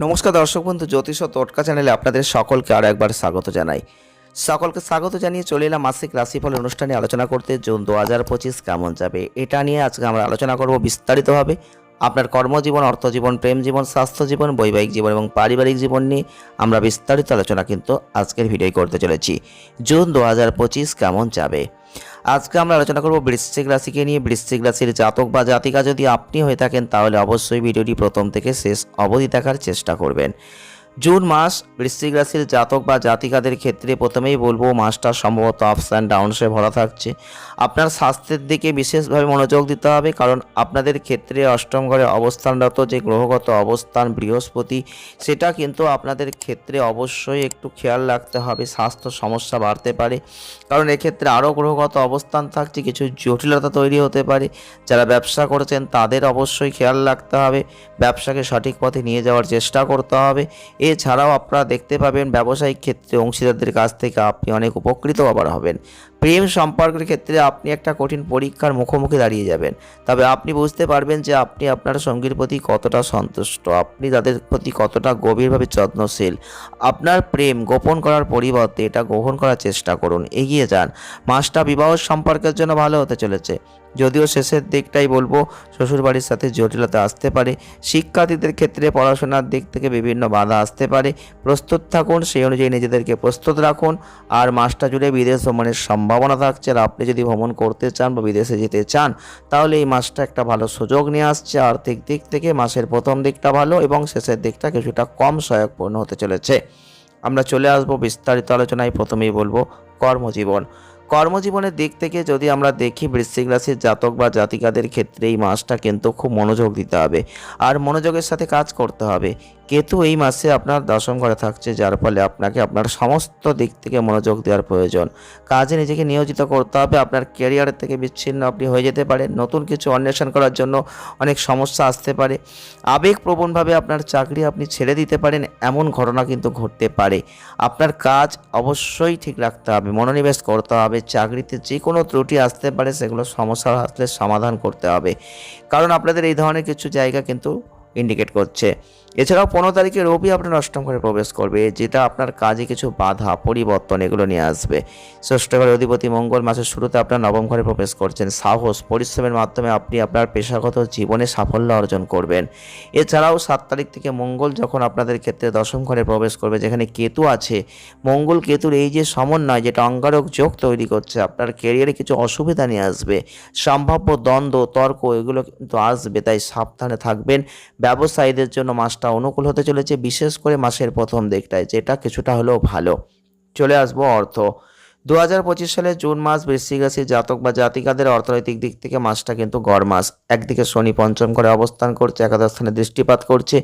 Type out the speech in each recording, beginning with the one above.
নমস্কার দর্শক বন্ধু, জ্যোতিষ তটকা চ্যানেলে আপনাদের সকলকে আরও একবার স্বাগত জানাই। সকলকে স্বাগত জানিয়ে চলে এলাম মাসিক রাশিফল অনুষ্ঠানে আলোচনা করতে। জুন দু হাজার পঁচিশ কেমন যাবে? এটা নিয়ে আজকে আমরা আলোচনা করব বিস্তারিতভাবে। আপনার কর্মজীবন, অর্থজীবন প্রেম জীবন স্বাস্থ্য জীবন বৈবাহিক জীবন এবং পারিবারিক জীবন নিয়ে আমরা বিস্তারিত আলোচনা কিন্তু আজকের ভিডিও করতে চলেছি। জুন দু হাজার পঁচিশ কেমন যাবে? আজকে আমরা আলোচনা করব বৃশ্চিক রাশিকে নিয়ে। বৃশ্চিক রাশির জাতক বা জাতিকা যদি আপনি হয়ে থাকেন, তাহলে অবশ্যই ভিডিওটি প্রথম থেকে শেষ অবধি দেখার চেষ্টা করবেন। জুন মাস বৃশ্চিক রাশির জাতক বা জাতিকাদের ক্ষেত্রে প্রথমেই বলব মাসটা সম্ভবত আপস অ্যান্ড ডাউনসে ভরা থাকছে। আপনার স্বাস্থ্যের দিকে বিশেষভাবে মনোযোগ দিতে হবে কারণ আপনাদের ক্ষেত্রে অষ্টম ঘরে অবস্থানরত যে গ্রহগত অবস্থান বৃহস্পতি, সেটা কিন্তু আপনাদের ক্ষেত্রে অবশ্যই একটু খেয়াল রাখতে হবে। স্বাস্থ্য সমস্যা বাড়তে পারে, কারণ এক্ষেত্রে আরও গ্রহগত অবস্থান থাকছে, কিছু জটিলতা তৈরি হতে পারে। যারা ব্যবসা করছেন তাদের অবশ্যই খেয়াল রাখতে হবে, ব্যবসাকে সঠিক পথে নিয়ে যাওয়ার চেষ্টা করতে হবে। এছাড়াও আপনারা দেখতে পাবেন ব্যবসায়িক ক্ষেত্রে অংশীদারদের কাছ থেকে আপনি অনেক উপকৃত আবার হবেন। প্রেম সম্পর্কের ক্ষেত্রে আপনি একটা কঠিন পরীক্ষার মুখোমুখি দাঁড়িয়ে যাবেন। তবে আপনি বুঝতে পারবেন যে আপনি আপনার সঙ্গীর প্রতি কতটা সন্তুষ্ট, আপনি তাদের প্রতি কতটা গভীরভাবে যত্নশীল। আপনার প্রেম গোপন করার পরিবর্তে এটা গ্রহণ করার চেষ্টা করুন, এগিয়ে যান। মাসটা বিবাহ সম্পর্কের জন্য ভালো হতে চলেছে। যদিও শেষের দিকটাই বলব, শ্বশুরবাড়ির সাথে জটিলতা আসতে পারে। শিক্ষার্থীদের ক্ষেত্রে পড়াশোনার দিক থেকে বিভিন্ন বাধা আসতে পারে। প্রস্তুত থাকুন, সেই অনুযায়ী নিজেদেরকে প্রস্তুত রাখুন। আর মাসটা জুড়ে বিদেশ ভ্রমণের সম্ভাবনা থাকছে আর আপনি যদি ভ্রমণ করতে চান বা বিদেশে যেতে চান, তাহলে এই মাসটা একটা ভালো সুযোগ নিয়ে আসছে। আর্থিক দিক থেকে মাসের প্রথম দিকটা ভালো এবং শেষের দিকটা কিছুটা কম সহায়কপূর্ণ হতে চলেছে। আমরা চলে আসব বিস্তারিত আলোচনায়। প্রথমেই বলব কর্মজীবন। কর্মজীবনের দিক থেকে যদি আমরা দেখি, বৃশ্চিক রাশির জাতক বা জাতিকাদের ক্ষেত্রে এই মাসটা কিন্তু খুব মনোযোগ দিতে হবে আর মনোযোগের সাথে কাজ করতে হবে। কেতু এই মাসে আপনার দশম ঘরে থাকছে, যার ফলে আপনাকে আপনার সমস্ত দিক থেকে মনোযোগ দেওয়ার প্রয়োজন। কাজে নিজেকে নিয়োজিত করতে হবে, আপনার ক্যারিয়ারের থেকে বিচ্ছিন্ন আপনি হয়ে যেতে পারেন। নতুন কিছু অন্বেষণ করার জন্য অনেক সমস্যা আসতে পারে। আবেগপ্রবণভাবে আপনার চাকরি আপনি ছেড়ে দিতে পারেন, এমন ঘটনা কিন্তু ঘটতে পারে। আপনার কাজ অবশ্যই ঠিক রাখতে হবে, মনোনিবেশ করতে হবে চাকরিতে যে কোনো ত্রুটি আসতে পারে, সেগুলো সমস্যার আসলে সমাধান করতে হবে। কারণ আপনাদের এই ধরনের কিছু জায়গা কিন্তু ইন্ডিকেট করছে। এছাড়াও পনেরো তারিখে রবি আপনার অষ্টম ঘরে প্রবেশ করবে, যেটা আপনার কাজে কিছু বাধা, পরিবর্তন এগুলো নিয়ে আসবে। ষষ্ঠ ঘরে অধিপতি মঙ্গল মাসের শুরুতে আপনার নবম ঘরে প্রবেশ করছেন। সাহস, পরিশ্রমের মাধ্যমে আপনি আপনার পেশাগত জীবনে সাফল্য অর্জন করবেন। এছাড়াও সাত তারিখ থেকে মঙ্গল যখন আপনাদের ক্ষেত্রে দশম ঘরে প্রবেশ করবে, যেখানে কেতু আছে, মঙ্গল কেতুর এই যে সমন্বয়, যেটা অঙ্গারক যোগ তৈরি করছে, আপনার কেরিয়ারে কিছু অসুবিধা নিয়ে আসবে। সম্ভাব্য দ্বন্দ্ব, তর্ক, এগুলো কিন্তু আসবে, তাই সাবধানে থাকবেন। ব্যবসায়ীদের জন্য মাসটা অনুকূল হতে চলেছে, বিশেষ করে মাসের প্রথম দিকটায়, যেটা কিছুটা হলেও ভালো। চলে আসব অর্থ। দু হাজার পঁচিশ সালে জুন মাস বৃশ্চিক রাশির জাতক বা জাতিকাদের অর্থনৈতিক দিক থেকে মাসটা কিন্তু গড় মাস। একদিকে শনি পঞ্চম করে অবস্থান করছে, একাদশ স্থানে দৃষ্টিপাত করছে।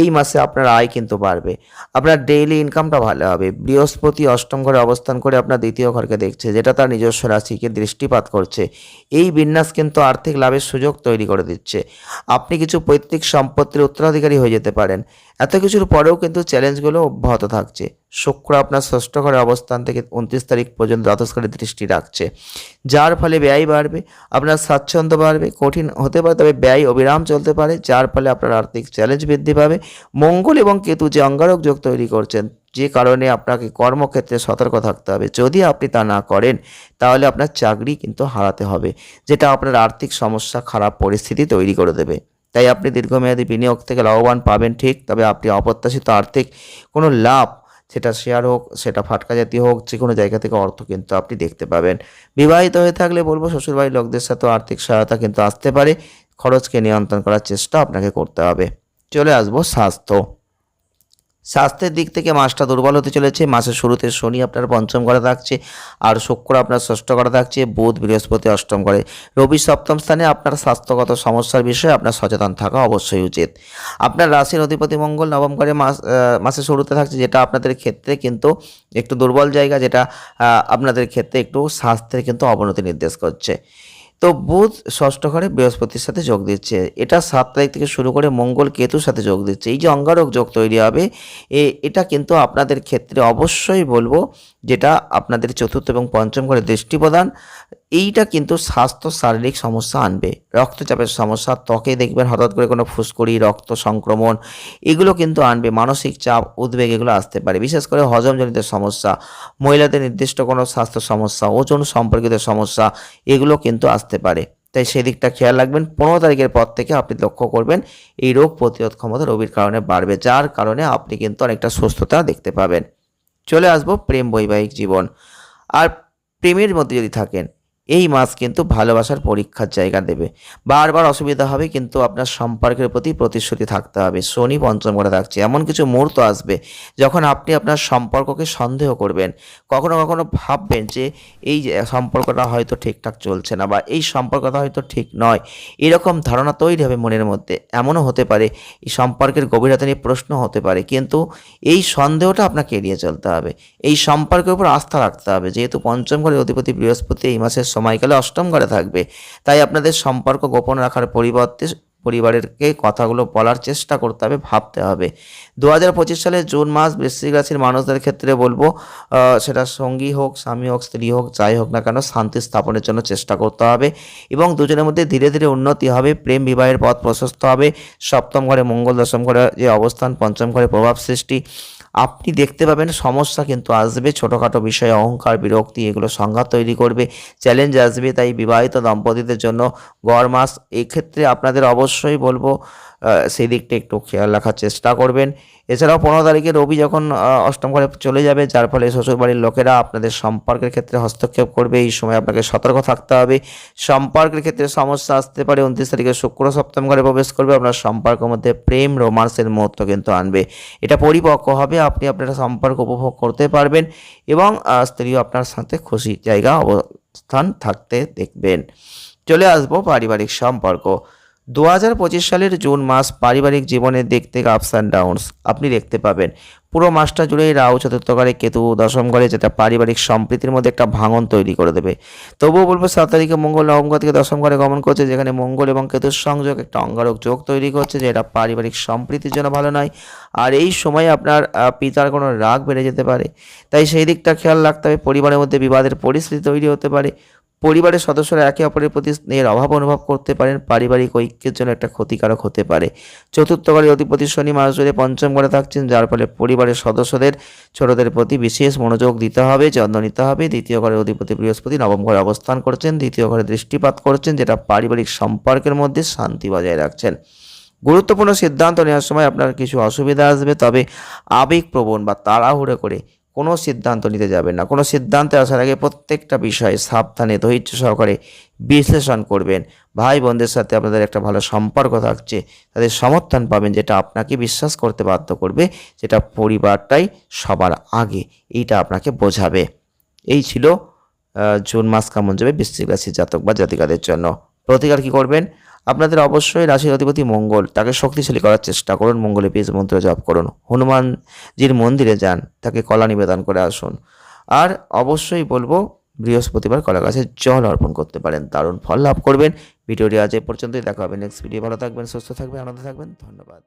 এই মাসে আপনার আয় কিন্তু বাড়বে। আপনার ডেইলি ইনকামটা ভালো হবে। বৃহস্পতি অষ্টম ঘরে অবস্থান করে আপনার দ্বিতীয় ঘরকে দেখছে, যেটা তার নিজস্ব রাশিকে দৃষ্টিপাত করছে। এই বিন্যাস কিন্তু আর্থিক লাভের সুযোগ তৈরি করে দিচ্ছে। আপনি কিছু পৈতৃক সম্পত্তির উত্তরাধিকারী হয়ে যেতে পারেন। এত কিছুর পরেও কিন্তু চ্যালেঞ্জগুলো অব্যাহত থাকছে। শুক্র আপনার ষষ্ঠ ঘরে অবস্থান থেকে উনত্রিশ তারিখ পর্যন্ত দ্বাদশ ঘরে দৃষ্টি রাখছে। যার ফলে ব্যয় বাড়বে, আপনার স্বাচ্ছন্দ্য বাড়বে, কঠিন হতে পারে, তবে ব্যয় অবিরাম চলতে পারে, যার ফলে আপনার আর্থিক চ্যালেঞ্জ বৃদ্ধি পাবে। মঙ্গল এবং কেতু যে অঙ্গারক যোগ তৈরি করছেন, যে কারণে আপনাকে কর্মক্ষেত্রে সতর্ক থাকতে হবে। যদি আপনি তা না করেন, তাহলে আপনার চাকরি কিন্তু হারাতে হবে, যেটা আপনার আর্থিক সমস্যা, খারাপ পরিস্থিতি তৈরি করে দেবে। তাই আপনি দীর্ঘমেয়াদী বিনিয়োগ থেকে লাভবান পাবেন ঠিক, তবে আপনি অপ্রত্যাশিত আর্থিক কোনো লাভ সেটা শেয়ার হোক, সেটা ফাটকা জাতীয় হোক যে কোনো জায়গা থেকে অর্থ কিন্তু আপনি দেখতে পাবেন। বিবাহিত হয়ে থাকলে বলব শ্বশুরবাড়ির লোকদের সাথে আর্থিক সহায়তা কিন্তু আসতে পারে। খরচকে নিয়ন্ত্রণ করার চেষ্টা আপনাকে করতে হবে। চলে আসব স্বাস্থ্য। স্বাস্থ্যের দিক থেকে মাসটা দুর্বল হতে চলেছে। মাসের শুরুতে শনি আপনার পঞ্চম ঘরে থাকছে আর শুক্র আপনার ষষ্ঠ ঘরে থাকছে। বুধ, বৃহস্পতি অষ্টম ঘরে। রবি সপ্তম স্থানে আপনার স্বাস্থ্যগত সমস্যার বিষয়ে আপনার সচেতন থাকা অবশ্যই উচিত। আপনার রাশির অধিপতি মঙ্গল নবম ঘরে মাস মাসের শুরুতে থাকছে যেটা আপনাদের ক্ষেত্রে কিন্তু একটু দুর্বল জায়গা, যেটা আপনাদের ক্ষেত্রে একটু স্বাস্থ্যের কিন্তু অবনতি নির্দেশ করছে। তো বুধ ষষ্ঠ ঘরে বৃহস্পতির সাথে যোগ দিচ্ছে। এটা সাত তারিখ থেকে শুরু করে মঙ্গল কেতুর সাথে যোগ দিচ্ছে। এই যে অঙ্গারক যোগ তৈরি হবে, এ, এটা কিন্তু আপনাদের ক্ষেত্রে অবশ্যই বলব যেটা আপনাদের চতুর্থ এবং পঞ্চম ঘরে দৃষ্টি প্রদান। এইটা কিন্তু স্বাস্থ্য, শারীরিক সমস্যা আনবে। রক্তচাপের সমস্যা, ত্বকে দেখবেন হঠাৎ করে কোনো ফুসকুড়ি, রক্ত সংক্রমণ, এগুলো কিন্তু আনবে। মানসিক চাপ, উদ্বেগ এগুলো আসতে পারে। বিশেষ করে হজমজনিত সমস্যা, মহিলাদের নির্দিষ্ট কোনো স্বাস্থ্য সমস্যা, ওজন সম্পর্কিত সমস্যা, এগুলো কিন্তু আসতে পারে। তাই সেই দিকটা খেয়াল রাখবেন। পনেরো তারিখের পর থেকে আপনি লক্ষ্য করবেন এই রোগ প্রতিরোধ ক্ষমতা রবির কারণে বাড়বে, যার কারণে আপনি কিন্তু অনেকটা সুস্থতা দেখতে পাবেন। চলে আসব প্রেম বৈবাহিক জীবন। আর প্রেমের মধ্যে যদি থাকেন এই মাস কিন্তু ভালোবাসার পরীক্ষার জায়গা দেবে। বারবার অসুবিধা হবে, কিন্তু আপনার সম্পর্কের প্রতি প্রতিশ্রুতি থাকতে হবে। শনি পঞ্চম করে থাকছে। এমন কিছু মুহূর্ত আসবে যখন আপনি আপনার সম্পর্ককে সন্দেহ করবেন। কখনো কখনো ভাববেন যে এই সম্পর্কটা হয়তো ঠিকঠাক চলছে না বা এই সম্পর্কটা হয়তো ঠিক নয়। এরকম ধারণা তৈরি হবে মনের মধ্যে। এমনও হতে পারে, এই সম্পর্কের গভীরতা নিয়ে প্রশ্ন হতে পারে, কিন্তু এই সন্দেহটা আপনাকে এড়িয়ে চলতে হবে। এই সম্পর্কের উপর আস্থা রাখতে হবে। যেহেতু পঞ্চম ঘরে অধিপতি বৃহস্পতি এই মাসের সময়কালে অষ্টম ঘরে থাকবে। তাই আপনাদের সম্পর্ক গোপন রাখার পরিবর্তে পরিবারেরকে কথাগুলো বলার চেষ্টা করতে হবে, ভাবতে হবে। দু হাজার পঁচিশ সালের জুন মাস বৃশ্চিক রাশির মানুষদের ক্ষেত্রে বলব সেটা সঙ্গী হোক, স্বামী হোক, স্ত্রী হোক, যাই হোক না কেন, শান্তি স্থাপনের জন্য চেষ্টা করতে হবে এবং দুজনের মধ্যে ধীরে ধীরে উন্নতি হবে, প্রেম বিবাহের পথ প্রশস্ত হবে। সপ্তম ঘরে মঙ্গল, দশম ঘরে যে অবস্থান, পঞ্চম ঘরে প্রভাব সৃষ্টি। আপনি দেখতে পাবেন সমস্যা কিন্তু আসবে, ছোটোখাটো বিষয়ে, অহংকার, বিরক্তি, এগুলো সংঘাত তৈরি করবে চ্যালেঞ্জ আসবে, তাই বিবাহিত দম্পতিদের জন্য গড় মাস। এক্ষেত্রে আপনাদের অবশ্যই বলব সেই দিকটা একটু খেয়াল রাখার চেষ্টা করবেন। এছাড়াও পনেরো তারিখে রবি যখন অষ্টম ঘরে চলে যাবে, যার ফলে শ্বশুরবাড়ির লোকেরা আপনাদের সম্পর্কের ক্ষেত্রে হস্তক্ষেপ করবে। এই সময় আপনাকে সতর্ক থাকতে হবে। সম্পর্কের ক্ষেত্রে সমস্যা আসতে পারে। উনত্রিশ তারিখে শুক্র সপ্তম ঘরে প্রবেশ করবে। আপনার সম্পর্কের মধ্যে প্রেম, রোমান্সের মুহূর্ত কিন্তু আনবে। এটা পরিপক্ক হবে। আপনি আপনার সম্পর্ক উপভোগ করতে পারবেন এবং স্ত্রীও আপনার সাথে খুশি জায়গা, অবস্থান থাকতে দেখবেন। চলে আসব পারিবারিক সম্পর্ক। দু হাজার পঁচিশ সালের জুন মাস পারিবারিক জীবনের দিক থেকে আপস অ্যান্ড ডাউনস আপনি দেখতে পাবেন। পুরো মাসটা জুড়েই রাহু চতুর্থ ঘরে কেতু দশম ঘরে যেটা পারিবারিক সম্প্রীতির মধ্যে একটা ভাঙন তৈরি করে দেবে। তবুও বলব সাত তারিখে মঙ্গল, নবম ঘর থেকে দশম ঘরে গমন করছে, যেখানে মঙ্গল এবং কেতুর সংযোগ একটা অঙ্গারক যোগ তৈরি করছে যেটা পারিবারিক সম্প্রীতির জন্য ভালো নয়। আর এই সময় আপনার পিতার কোনো রাগ বেড়ে যেতে পারে। তাই সেই দিকটা খেয়াল রাখতে হবে। পরিবারের মধ্যে বিবাদের পরিস্থিতি তৈরি হতে পারে। পরিবারের সদস্যরা একে অপরের প্রতি স্নেহের অভাব অনুভব করতে পারেন। পারিবারিক ঐক্যের জন্য একটা ক্ষতিকারক হতে পারে। চতুর্থ ঘরে অধিপতি শনি মাস জুড়ে পঞ্চম ঘরে থাকছেন, যার ফলে পরিবারের সদস্যদের ছোটদের প্রতি বিশেষ মনোযোগ দিতে হবে, যত্ন নিতে হবে। দ্বিতীয় ঘরে অধিপতি বৃহস্পতি নবম ঘরে অবস্থান করছেন। দ্বিতীয় ঘরে দৃষ্টিপাত করছেন, যেটা পারিবারিক সম্পর্কের মধ্যে শান্তি বজায় রাখছেন। গুরুত্বপূর্ণ সিদ্ধান্ত নেওয়ার সময় আপনার কিছু অসুবিধা আসবে, তবে আবেগপ্রবণ বা তাড়াহুড়ো করে কোনো সিদ্ধান্ত নিতে যাবেন না। কোনো সিদ্ধান্তে আসার আগে প্রত্যেকটা বিষয়ে সাবধানে, ধৈর্য সহকারে বিশ্লেষণ করবেন। ভাই বোনদের সাথে আপনাদের একটা ভালো সম্পর্ক থাকছে, তাদের সমর্থন পাবেন যেটা আপনাকে বিশ্বাস করতে বাধ্য করবে, যেটা পরিবারটাই সবার আগে, এইটা আপনাকে বোঝাবে। এই ছিল জুন মাস কেমন যাবে, বৃশ্চিক রাশির জাতক বা জাতিকাদের জন্য। প্রতিকার কি করবেন? আপনাদের অবশ্যই রাশির অধিপতি মঙ্গল, তাকে শক্তিশালী করার চেষ্টা করুন, মঙ্গলে বীজ মন্ত্র জপ করুন, হনুমানজির মন্দিরে যান, তাকে কলা নিবেদন করে আসুন। আর অবশ্যই বলব, বৃহস্পতিবার কলা গাছে জল অর্পণ করতে পারেন, দারুণ ফল লাভ করবেন। ভিডিওটি আজ এ পর্যন্তই, দেখা হবে নেক্সট ভিডিও ভালো থাকবেন, সুস্থ থাকবেন, আনন্দ থাকবেন, ধন্যবাদ।